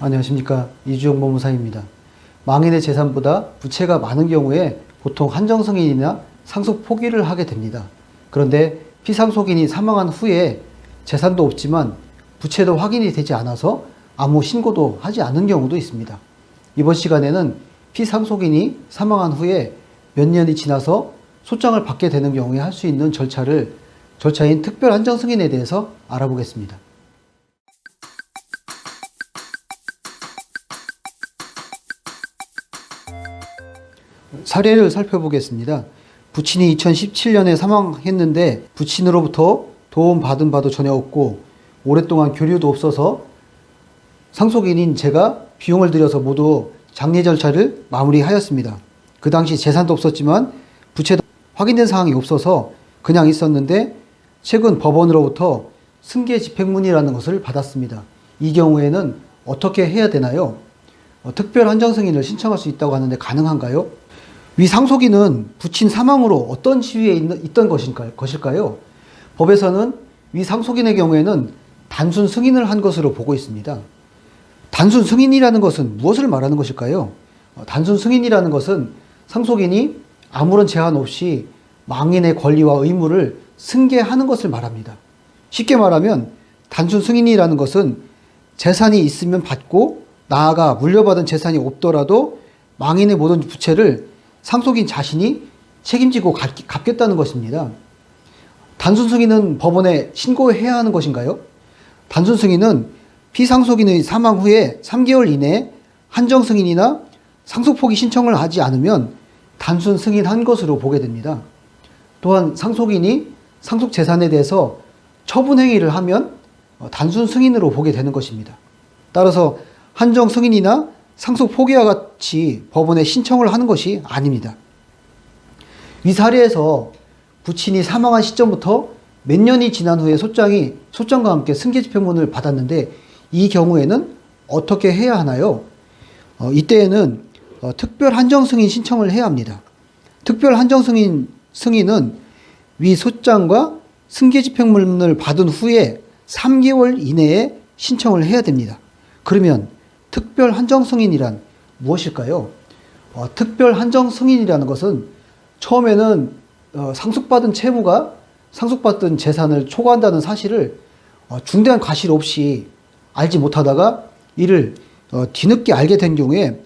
안녕하십니까 이주영 법무사입니다. 망인의 재산보다 부채가 많은 경우에 보통 한정승인이나 상속 포기를 하게 됩니다. 그런데 피상속인이 사망한 후에 재산도 없지만 부채도 확인이 되지 않아서 아무 신고도 하지 않은 경우도 있습니다. 이번 시간에는 피상속인이 사망한 후에 몇 년이 지나서 소장을 받게 되는 경우에 할 수 있는 절차를 절차인 특별 한정 승인에 대해서 알아보겠습니다. 사례를 살펴보겠습니다. 부친이 2017년에 사망했는데 부친으로부터 도움 받은 바도 전혀 없고 오랫동안 교류도 없어서 상속인인 제가 비용을 들여서 모두 장례 절차를 마무리하였습니다. 그 당시 재산도 없었지만 부채도 확인된 사항이 없어서 그냥 있었는데 최근 법원으로부터 승계 집행문이라는 것을 받았습니다. 이 경우에는 어떻게 해야 되나요? 어, 특별 한정 승인을 신청할 수 있다고 하는데 가능한가요? 위 상속인은 부친 사망으로 어떤 있는, 있던 것일까요? 법에서는 위 상속인의 경우에는 단순 승인을 한 것으로 보고 있습니다. 단순 승인이라는 것은 무엇을 말하는 것일까요? 어, 단순 승인이라는 것은 상속인이 아무런 제한 없이 망인의 권리와 의무를 승계하는 것을 말합니다. 쉽게 말하면 단순 승인이라는 것은 재산이 있으면 받고 나아가 물려받은 재산이 없더라도 망인의 모든 부채를 상속인 자신이 책임지고 갚- 갚겠다는 것입니다. 단순 승인은 법원에 신고해야 하는 것인가요? 단순 승인은 피상속인의 사망 후에 3개월 이내에 한정 승인이나 상속 포기 신청을 하지 않으면 단순 승인한 것으로 보게 됩니다. 또한 상속인이 상속 재산에 대해서 처분 행위를 하면 어, 단순 승인으로 보게 되는 것입니다. 따라서 한정 승인이나 상속 포기와 같이 법원에 신청을 하는 것이 아닙니다. 위 사례에서 부친이 사망한 시점부터 몇 년이 지난 후에 소장이 소장과 함께 승계 집행문을 받았는데 이 경우에는 어떻게 해야 하나요? 어, 이때에는 어, 특별 한정 승인 신청을 해야 합니다. 특별 한정 승인 승인은 위 소장과 승계 집행문을 받은 후에 3개월 이내에 신청을 해야 됩니다. 그러면 특별 한정 승인이란 무엇일까요? 어, 특별 한정 승인이라는 것은 처음에는 어, 상속받은 채무가 상속받은 재산을 초과한다는 사실을 어, 중대한 과실 없이 알지 못하다가 이를 어, 뒤늦게 알게 된 경우에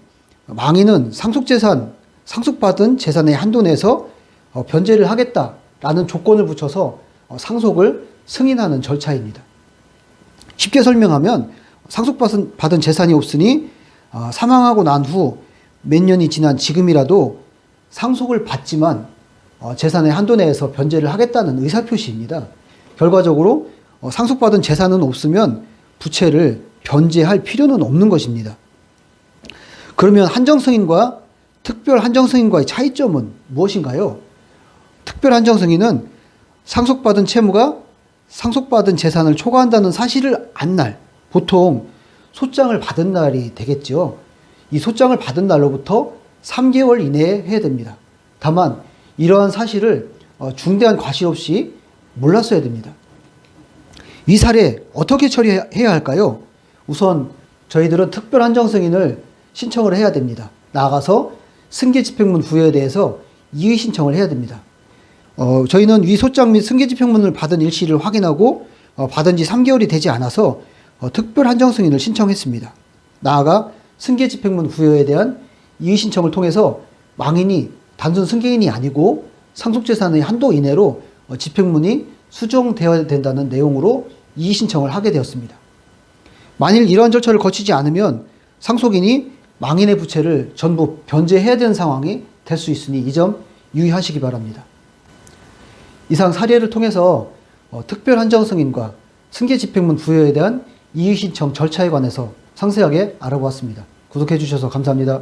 망인은 상속재산, 상속받은 재산의 한도 내에서 어, 변제를 하겠다라는 조건을 붙여서 어, 상속을 승인하는 절차입니다. 쉽게 설명하면 상속받은 받은 재산이 없으니 어, 사망하고 난 후 몇 년이 지난 지금이라도 상속을 받지만 어, 재산의 한도 내에서 변제를 하겠다는 의사표시입니다. 결과적으로 어, 상속받은 재산은 없으면 부채를 변제할 필요는 없는 것입니다. 그러면 한정승인과 특별 한정승인과의 차이점은 무엇인가요? 특별 한정승인은 상속받은 채무가 상속받은 재산을 초과한다는 사실을 안 날, 보통 소장을 받은 날이 되겠죠. 이 소장을 받은 날로부터 3개월 이내에 해야 됩니다. 다만 이러한 사실을 어, 중대한 과실 없이 몰랐어야 됩니다. 이 사례 어떻게 처리해야 할까요? 우선 저희들은 특별 한정 승인을 신청을 해야 됩니다. 나아가서 승계 집행문 부여에 대해서 이의 신청을 해야 됩니다. 어, 저희는 위 소장 및 승계 집행문을 받은 일시를 확인하고 어, 받은 지 3개월이 되지 않아서 어, 특별 한정 승인을 신청했습니다. 나아가 승계 집행문 부여에 대한 이의 신청을 통해서 망인이 단순 승계인이 아니고 상속재산의 한도 이내로 어, 집행문이 수정되어야 된다는 내용으로 이의 신청을 하게 되었습니다. 만일 이러한 절차를 거치지 않으면 상속인이 망인의 부채를 전부 변제해야 되는 상황이 될 수 있으니 이 점 유의하시기 바랍니다. 이상 사례를 통해서 어, 특별 한정 승인과 승계 집행문 부여에 대한 이의 신청 절차에 관해서 상세하게 알아보았습니다. 구독해 주셔서 감사합니다.